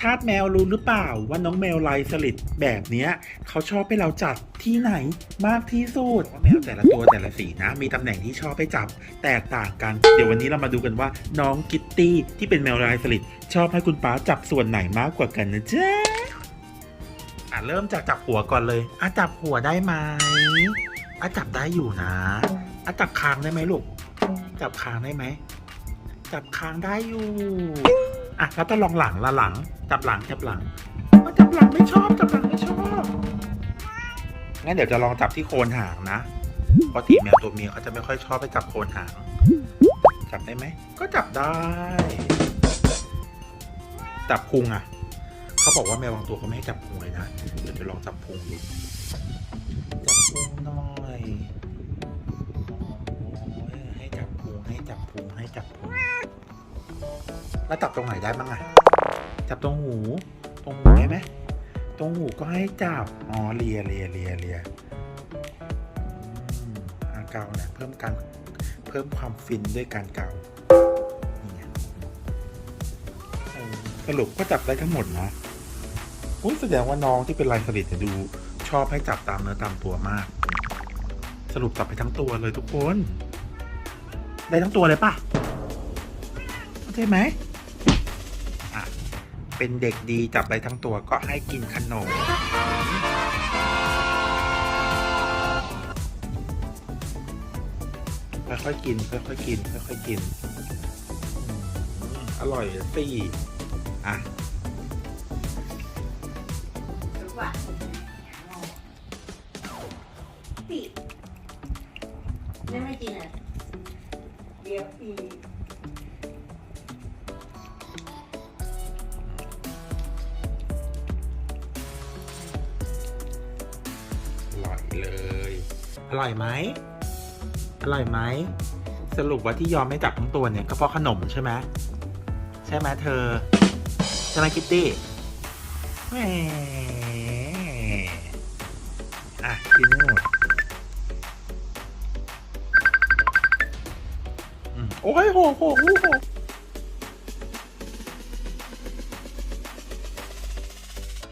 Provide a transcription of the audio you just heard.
ทาสแมวรู้หรือเปล่าว่าน้องแมวลายสลิดแบบเนี้ยเขาชอบให้เราจัดที่ไหนมากที่สุดว่าแมวแต่ละตัวแต่ละสีนะ มีตำแหน่งที่ชอบให้จับแตกต่างกัน เดี๋ยววันนี้เรามาดูกันว่าน้องกิตตี้ที่เป็นแมวลายสลิดชอบให้คุณป้าจับส่วนไหนมากกว่ากันนะเจ๊อะเริ่มจากจับหัวก่อนเลยอะจับหัวได้ไหมอะจับได้อยู่นะอะจับคางได้ไหมลูกจับคางได้ไหมจับคางได้อยู่ อะแล้วต้องลองหลังละหลังจับหลังจับหลังอะจับหลังไม่ชอบจับหลังไม่ชอบงั้นเดี๋ยวจะลองจับที่โคนหางนะปกติแมวตัวเมียเขาจะไม่ค่อยชอบไปจับโคนหาง จับได้ไหม ก็จับได้ จับพุงอะ เขาบอกว่าแมวบางตัวเขาไม่ให้จับพุงเลยนะ เดี๋ยวจะลองจับพุงดู จับพุงหน่อยโอ้ยให้จับพุงให้จับพุงให้จับพุง แล้วจับตรงไหนได้บ้างอะจับตรงหู ตรงหูได้ไหมตรงหูก็ให้จับ อ๋อ เลียเลียเลียเลียอาเกาเนี่ยเพิ่มการเพิ่มความฟินด้วยการเกานี่ไงเออสรุปก็จับได้ทั้งหมดนะอุ้ยแสดงว่าน้องที่เป็นลายสลิดเนี่ยดูชอบให้จับตามเนื้อตามตัวมาก สรุปจับไปทั้งตัวเลยทุกคน ได้ทั้งตัวเลยป่ะเข้าใจไหม เป็นเด็กดีจับอะได้ทั้งตัวก็ให้กินขนม ค่อยๆกิน ค่อยๆกิน ค่อยๆกิน อร่อยสิอะปีไม่ไม่กินอะเดี๋ยวปี เลย อร่อยไหมอร่อยไหม สรุปว่าที่ยอมไม่จับทั้งตัวเนี่ยก็เพราะขนมใช่ไหมใช่ไหมเธอใช่ไหมคิตตี้แหมอะกินให้หมดอืมโอ้ยโหโหโห